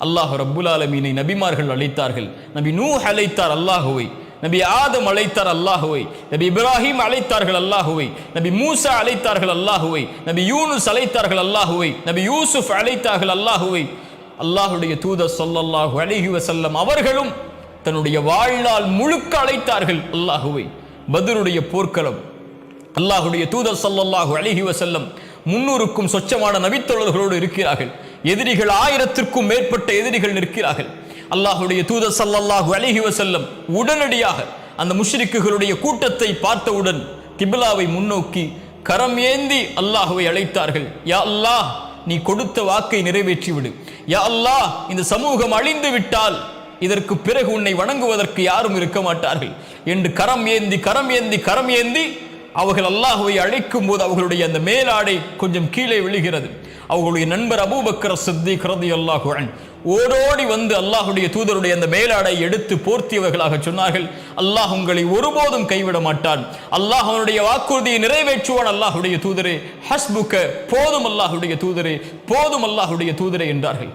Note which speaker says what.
Speaker 1: அல்லாஹ் ரப்புல் ஆலமீனை நபிமார்கள் அழைத்தார்கள். நபி நூ அழைத்தார் அல்லாஹுவை. நபி ஆதம் அழைத்தார் அல்லாஹுவை. நபி இப்ராஹிம் அழைத்தார்கள் அல்லாஹுவை. நபி மூசா அழைத்தார்கள் அல்லாஹுவை. நபி யூனுஸ் அழைத்தார்கள் அல்லாஹுவை. நபி யூசுப் அழைத்தார்கள் அல்லாஹுவை. அல்லாஹுடைய தூதர் சொல்லல்லாஹு அழகி வசல்லம் அவர்களும் தன்னுடைய வாழ்நாள் முழுக்க அழைத்தார்கள் அல்லாஹுவை. பத்ருடைய போர்க்களம். அல்லாஹுடைய தூதர் ஸல்லல்லாஹு அழகி வசல்லம் முன்னூறுக்கும் சொச்சமான நபித்தொழர்களோடு இருக்கிறார்கள். எதிரிகள் ஆயிரத்திற்கும் மேற்பட்ட எதிரிகள் நிற்கிறார்கள். அல்லாஹுடைய தூத ஸல்லல்லாஹு அழகி வசல்லம் உடனடியாக அந்த முஷ்ரிக்குகளுடைய கூட்டத்தை பார்த்தவுடன் கிபிலாவை முன்னோக்கி கரம் ஏந்தி அல்லாஹுவை அழைத்தார்கள். யா அல்லாஹ் நீ கொடுத்த வாக்கை நிறைவேற்றிவிடு. யா அல்லாஹ் இந்த சமூகம் அழிந்து விட்டால் இதற்கு பிறகு உன்னை வணங்குவதற்கு யாரும் இருக்க மாட்டார்கள். என்று கரம் ஏந்தி கரம் ஏந்தி கரம் ஏந்தி அவர்கள் அல்லாஹுவை அழைக்கும் போது அவர்களுடைய அந்த மேலாடை கொஞ்சம் கீழே விழுகிறது. அவர்களுடைய நண்பர் அபூபக்கர சித்தி கிரதி அல்லாஹுவன் ஓடோடி வந்து அல்லாஹுடைய தூதருடைய அந்த மேலாடை எடுத்து போர்த்தியவர்களாக சொன்னார்கள். அல்லாஹ் உங்களை ஒருபோதும் கைவிட மாட்டான். அல்லாஹ் அவனுடைய வாக்குறுதியை நிறைவேற்றுவான் அல்லாஹுடைய தூதரே. ஹஸ்புக்க போதும் அல்லாஹுடைய தூதரே. போதும் அல்லாஹுடைய தூதரே என்றார்கள்.